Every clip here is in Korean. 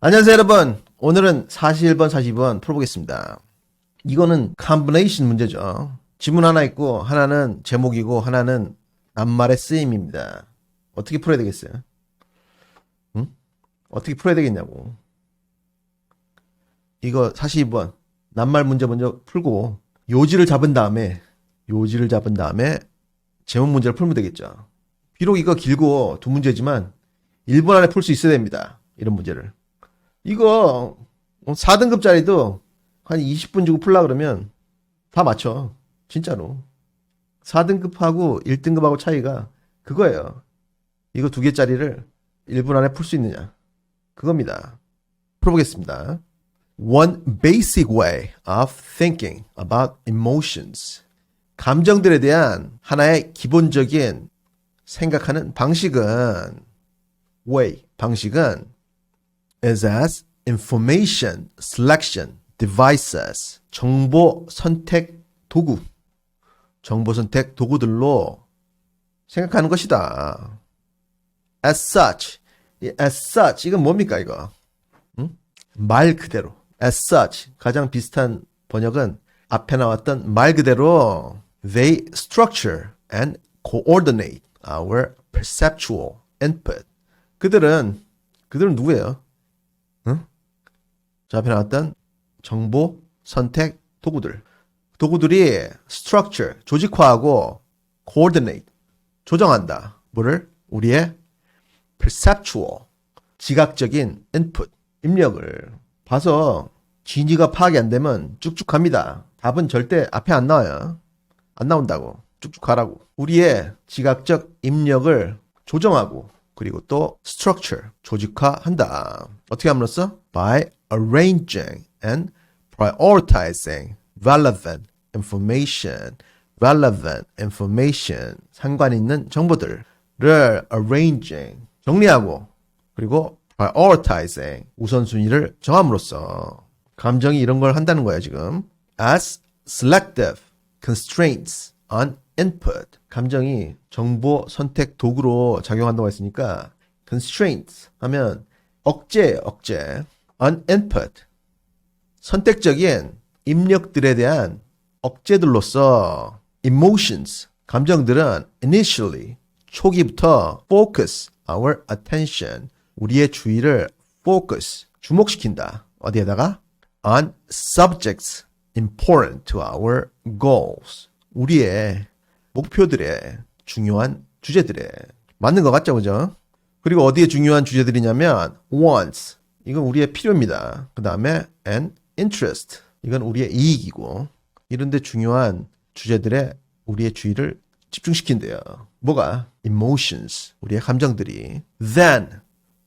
안녕하세요 여러분. 오늘은 41번 42번 풀어보겠습니다. 이거는 combination 문제죠. 지문 하나 있고 하나는 제목이고 하나는 낱말의 쓰임입니다. 어떻게 풀어야 되겠어요? 응? 어떻게 풀어야 되겠냐고. 이거 42번. 낱말 문제 먼저 풀고 요지를 잡은 다음에 요지를 잡은 다음에 제목 문제를 풀면 되겠죠. 비록 이거 길고 두 문제지만 1분 안에 풀 수 있어야 됩니다. 이런 문제를 이거 4등급짜리도 한 20분 주고 풀라 그러면 다 맞춰. 진짜로. 4등급하고 1등급하고 차이가 그거예요. 이거 두 개짜리를 1분 안에 풀 수 있느냐. 그겁니다. 풀어보겠습니다. One basic way of thinking about emotions. 감정들에 대한 하나의 기본적인 생각하는 방식은 way, 방식은 is as information selection devices 정보 선택 도구 정보 선택 도구들로 생각하는 것이다. as such 이 as such 이건 뭡니까 이거? 응? 말 그대로 as such 가장 비슷한 번역은 앞에 나왔던 말 그대로 they structure and coordinate our perceptual input 그들은 그들은 누구예요? 자, 앞에 나왔던 정보 선택 도구들. 도구들이 structure, 조직화하고 coordinate, 조정한다. 뭐를? 우리의 perceptual, 지각적인 input, 입력을 봐서 진위가 파악이 안 되면 쭉쭉 갑니다. 답은 절대 앞에 안 나와요. 안 나온다고. 쭉쭉 가라고. 우리의 지각적 입력을 조정하고 그리고 또 structure, 조직화한다. 어떻게 함으로써? By arranging and prioritizing relevant information, relevant information, 상관 있는 정보들을 arranging, 정리하고, 그리고 prioritizing, 우선순위를 정함으로써 감정이 이런 걸 한다는 거야, 지금. as selective constraints on input. 감정이 정보 선택 도구로 작용한다고 했으니까 constraints 하면 억제, 억제. on input. 선택적인 입력들에 대한 억제들로서 emotions, 감정들은 initially, 초기부터 focus our attention, 우리의 주의를 focus, 주목시킨다. 어디에다가? on subjects important to our goals. 우리의 목표들의 중요한 주제들에 맞는 것 같죠, 그죠? 그리고 어디에 중요한 주제들이냐면 wants, 이건 우리의 필요입니다. 그 다음에 and interest. 이건 우리의 이익이고 이런데 중요한 주제들에 우리의 주의를 집중시킨대요. 뭐가? emotions. 우리의 감정들이. then.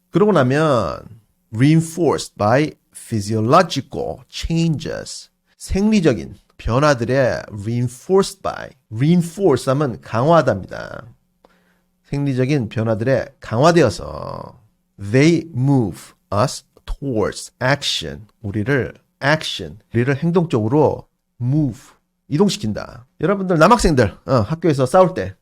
그러고 나면 reinforced by physiological changes. 생리적인 변화들에 reinforced by. reinforce 하면 강화하답니다. 생리적인 변화들에 강화되어서 they move us towards action. 우리를 action, 우리를 행동 쪽으로 move, 이동시킨다. 여러분들 남학생들 어, 학교에서 싸울 때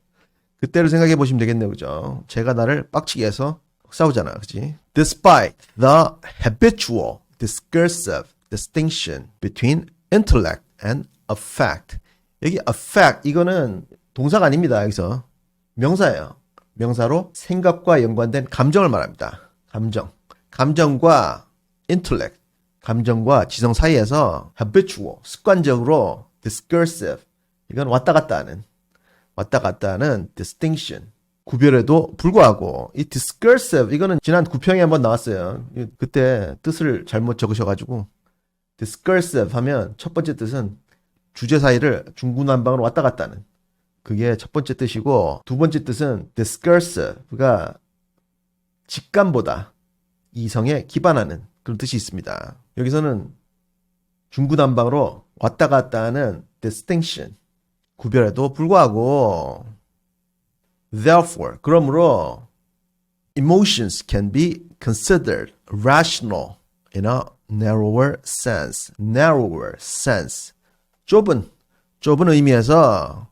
그때를 생각해 보시면 되겠네요. 그죠? 제가 나를 빡치게 해서 싸우잖아. 그지? Despite the habitual discursive distinction between intellect and affect. 여기 affect 이거는 동사가 아닙니다. 여기서 명사예요. 명사로 생각과 연관된 감정을 말합니다. 감정. 감정과 intellect, 감정과 지성 사이에서 habitual, 습관적으로 discursive, 이건 왔다 갔다 하는, 왔다 갔다 하는 distinction, 구별에도 불구하고 이 discursive, 이거는 지난 구평에 한번 나왔어요. 그때 뜻을 잘못 적으셔가지고 discursive 하면 첫 번째 뜻은 주제 사이를 중구난방으로 왔다 갔다 하는 그게 첫 번째 뜻이고 두 번째 뜻은 discursive가 직감보다 이성에 기반하는 그런 뜻이 있습니다. 여기서는 중구난방으로 왔다 갔다 하는 distinction, 구별에도 불구하고 therefore, 그러므로 emotions can be considered rational in a narrower sense, narrower sense. 좁은, 좁은 의미에서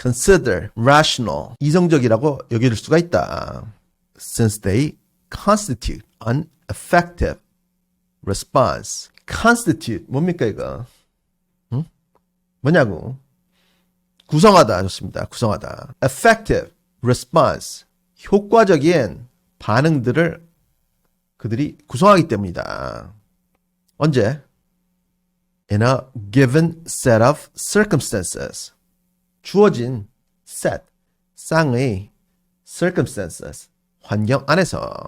consider rational, 이성적이라고 여길 수가 있다. Since they constitute an effective response. constitute 뭡니까 이거? 응? 뭐냐고? 구성하다 좋습니다. 구성하다. effective response. 효과적인 반응들을 그들이 구성하기 때문이다. 언제? In a given set of circumstances. 주어진 set, 쌍의 circumstances, 환경 안에서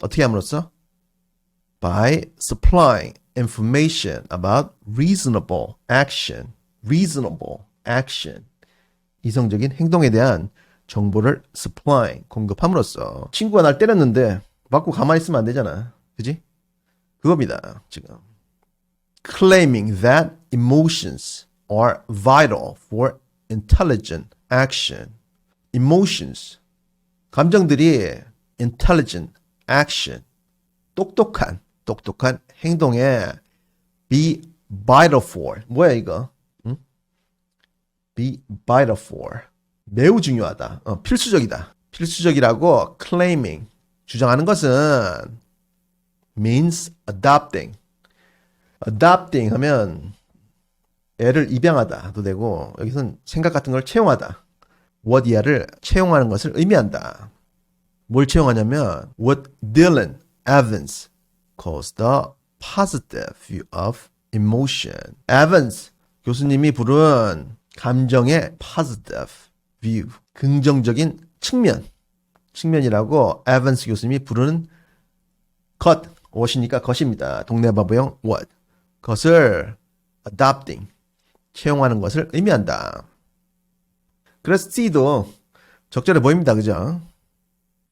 어떻게 함으로써? By supplying information about reasonable action, reasonable action, 이성적인 행동에 대한 정보를 supplying, 공급함으로써 친구가 날 때렸는데 맞고 가만히 있으면 안 되잖아. 그지? 그겁니다, 지금. claiming that emotions are vital for intelligent action. emotions. 감정들이 intelligent action. 똑똑한, 똑똑한 행동에 be vital for. 뭐야, 이거? 응? be vital for. 매우 중요하다. 어, 필수적이다. 필수적이라고 claiming. 주장하는 것은 means adopting. adopting 하면 애를 입양하다도 되고 여기서는 생각 같은 걸 채용하다. what 이하를 채용하는 것을 의미한다. 뭘 채용하냐면 what Dylan Evans calls the positive view of emotion. Evans 교수님이 부른 감정의 positive view, 긍정적인 측면, 측면이라고 에반스 교수님이 부르는 것, what이니까 것입니다. 동네 바보형 what. 것을 adopting, 채용하는 것을 의미한다. 그래서 C도 적절해 보입니다. 그죠?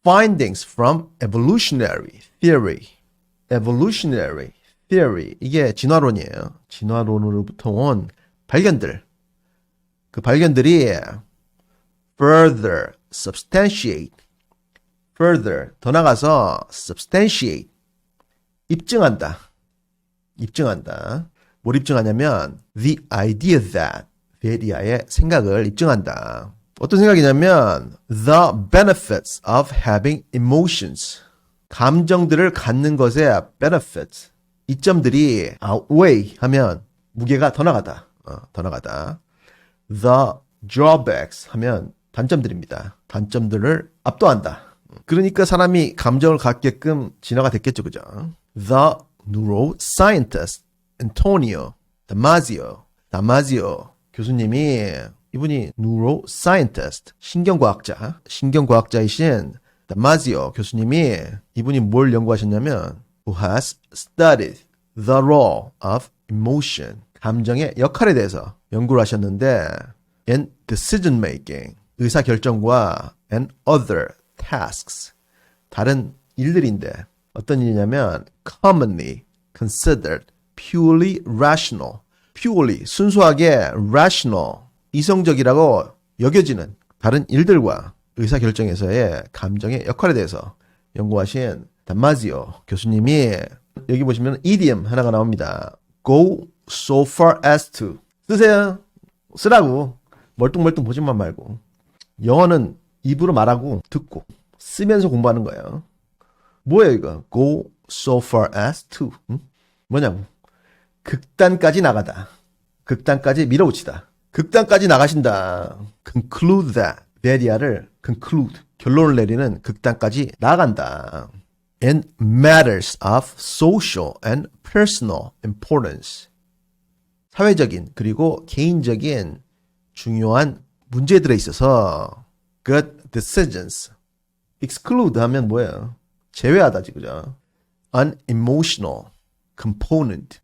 Findings from evolutionary theory. evolutionary theory. 이게 진화론이에요. 진화론으로부터 온 발견들. 그 발견들이 further substantiate. further 더 나가서 substantiate 입증한다. 입증한다. 뭘 입증하냐면 the idea that 베리아의 생각을 입증한다. 어떤 생각이냐면 the benefits of having emotions 감정들을 갖는 것의 benefits 이점들이 outweigh 하면 무게가 더 나가다. 어, 더 나가다. the drawbacks 하면 단점들입니다. 단점들을 압도한다. 그러니까 사람이 감정을 갖게끔 진화가 됐겠죠, 그죠? The neuroscientist Antonio Damasio, Damasio 교수님이 이분이 neuroscientist 신경과학자, 신경과학자이신 Damasio 교수님이 이분이 뭘 연구하셨냐면 who has studied the role of emotion 감정의 역할에 대해서 연구를 하셨는데 in decision making 의사 결정과 and other tasks 다른 일들인데 어떤 일이냐면 commonly considered purely rational purely 순수하게 rational 이성적이라고 여겨지는 다른 일들과 의사 결정에서의 감정의 역할에 대해서 연구하신 담마지오 교수님이 여기 보시면 idiom 하나가 나옵니다. go so far as to 쓰세요. 쓰라고 멀뚱멀뚱 보지만 말고 영어는 입으로 말하고 듣고 쓰면서 공부하는 거예요. 뭐예요 이거? Go so far as to 응? 뭐냐고? 극단까지 나가다. 극단까지 밀어붙이다. 극단까지 나가신다. conclude that. 베리아를 conclude. 결론을 내리는 극단까지 나간다. in matters of social and personal importance. 사회적인 그리고 개인적인 중요한 문제들에 있어서 good decisions. exclude 하면 뭐예요? 제외하다지 그죠? unemotional component.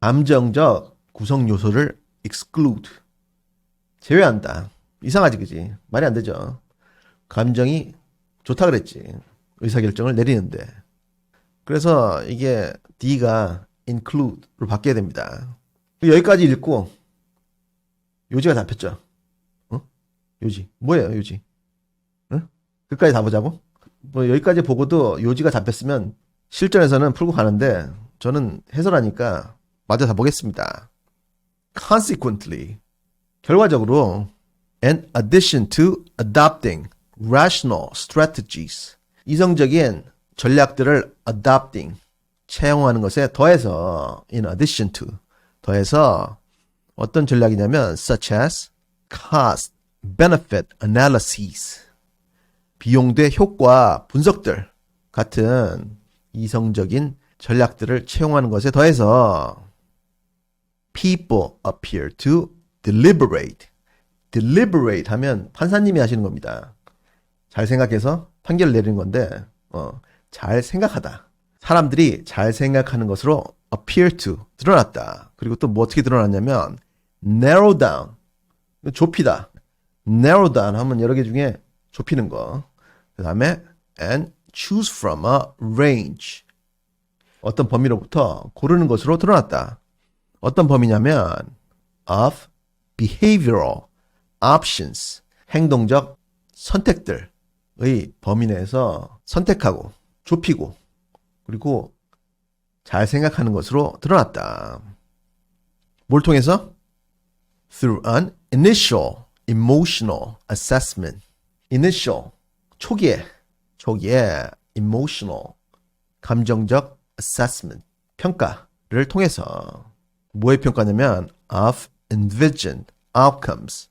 감정적 구성 요소를 exclude. 제외한다. 이상하지 그지? 말이 안 되죠. 감정이 좋다 그랬지. 의사결정을 내리는데. 그래서 이게 D가 include로 바뀌어야 됩니다. 여기까지 읽고 요지가 잡혔죠. 어? 요지. 뭐예요, 요지? 응? 끝까지 다 보자고? 뭐 여기까지 보고도 요지가 잡혔으면 실전에서는 풀고 가는데 저는 해설하니까 마저 다 보겠습니다. Consequently, 결과적으로, in addition to adopting rational strategies, 이성적인 전략들을 adopting, 채용하는 것에 더해서 in addition to 더해서 어떤 전략이냐면 such as cost benefit analyses 비용 대 효과 분석들 같은 이성적인 전략들을 채용하는 것에 더해서 people appear to deliberate deliberate 하면 판사님이 하시는 겁니다. 잘 생각해서 판결을 내리는 건데 어, 잘 생각하다. 사람들이 잘 생각하는 것으로 appear to 드러났다. 그리고 또 뭐 어떻게 드러났냐면 narrow down 좁히다. narrow down 하면 여러 개 중에 좁히는 거. 그 다음에 and choose from a range 어떤 범위로부터 고르는 것으로 드러났다. 어떤 범위냐면 of behavioral options 행동적 선택들의 범위 내에서 선택하고 좁히고 그리고 잘 생각하는 것으로 드러났다. 뭘 통해서? Through an initial emotional assessment. initial 초기에 초기에 emotional 감정적 assessment 평가를 통해서 뭐의 평가냐면 of envisioned outcomes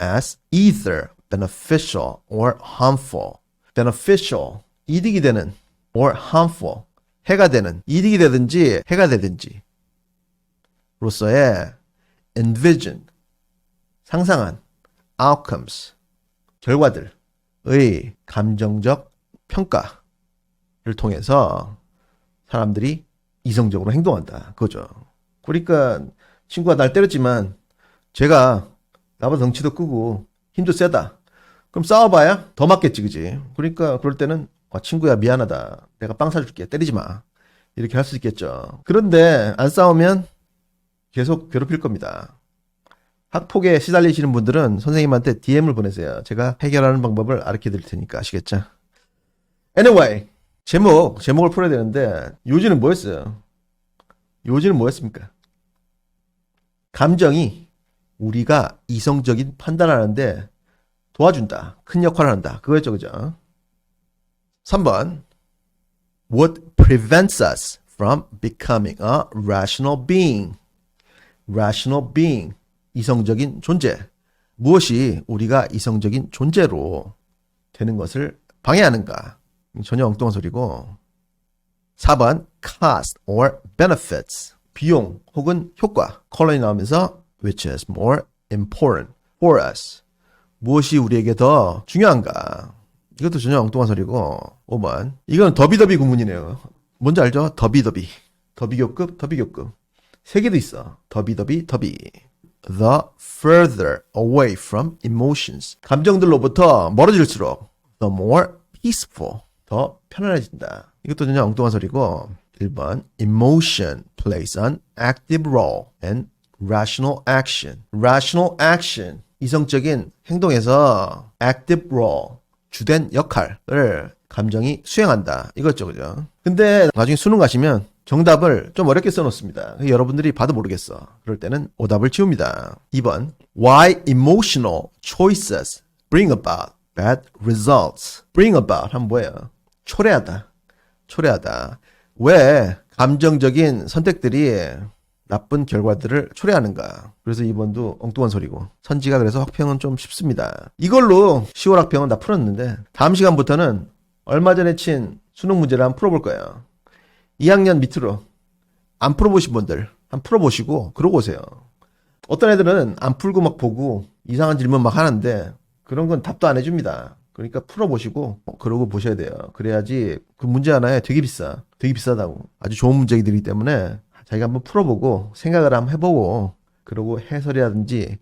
as either beneficial or harmful. beneficial 이득이 되는 or harmful 해가 되는 이득이 되든지 해가 되든지 로서의 envision 상상한 outcomes 결과들 의 감정적 평가를 통해서 사람들이 이성적으로 행동한다. 그거죠. 그러니까 친구가 날 때렸지만 제가 나보다 덩치도 크고 힘도 세다. 그럼 싸워봐야 더 맞겠지, 그지? 그러니까 그럴 때는 아, 친구야 미안하다. 내가 빵 사줄게. 때리지 마. 이렇게 할 수 있겠죠. 그런데 안 싸우면 계속 괴롭힐 겁니다. 학폭에 시달리시는 분들은 선생님한테 DM을 보내세요. 제가 해결하는 방법을 알려 드릴 테니까 아시겠죠? Anyway, 제목, 제목을 풀어야 되는데 요지는 뭐였어요? 요지는 뭐였습니까? 감정이 우리가 이성적인 판단하는데 도와준다. 큰 역할을 한다. 그거였죠, 그죠? 3번. What prevents us from becoming a rational being? rational being. 이성적인 존재. 무엇이 우리가 이성적인 존재로 되는 것을 방해하는가? 전혀 엉뚱한 소리고. 4번 cost or benefits. 비용 혹은 효과. 컬러이 나오면서 which is more important for us. 무엇이 우리에게 더 중요한가? 이것도 전혀 엉뚱한 소리고. 5번. 이건 더비더비 구문이네요. 뭔지 알죠? 더비더비. 더비교급, 더비교급. 세 개도 있어. 더비더비, 더비. The further away from emotions. 감정들로부터 멀어질수록 the more peaceful. 더 편안해진다. 이것도 전혀 엉뚱한 소리고 1번 emotion plays an active role in rational action. rational action 이성적인 행동에서 active role 주된 역할을 감정이 수행한다. 이거죠, 그죠? 근데 나중에 수능 가시면 정답을 좀 어렵게 써놓습니다. 여러분들이 봐도 모르겠어. 그럴 때는 오답을 지웁니다. 2번 Why emotional choices bring about bad results? bring about 하면 뭐예요? 초래하다. 초래하다. 왜 감정적인 선택들이 나쁜 결과들을 초래하는가. 그래서 2번도 엉뚱한 소리고. 선지가 그래서 학평은 좀 쉽습니다. 이걸로 10월 학평은 다 풀었는데 다음 시간부터는 얼마 전에 친 수능 문제를 한번 풀어볼 거예요. 2학년 밑으로 안 풀어보신 분들 한번 풀어보시고 그러고 오세요. 어떤 애들은 안 풀고 막 보고 이상한 질문 막 하는데 그런 건 답도 안 해줍니다. 그러니까 풀어보시고 어, 그러고 보셔야 돼요. 그래야지 그 문제 하나에 되게 비싸. 되게 비싸다고. 아주 좋은 문제들이기 때문에 자기가 한번 풀어보고 생각을 한번 해보고 그러고 해설이라든지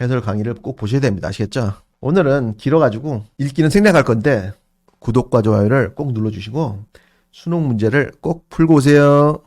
해설 강의를 꼭 보셔야 됩니다. 아시겠죠? 오늘은 길어가지고 읽기는 생략할 건데 구독과 좋아요를 꼭 눌러주시고 수능 문제를 꼭 풀고 오세요.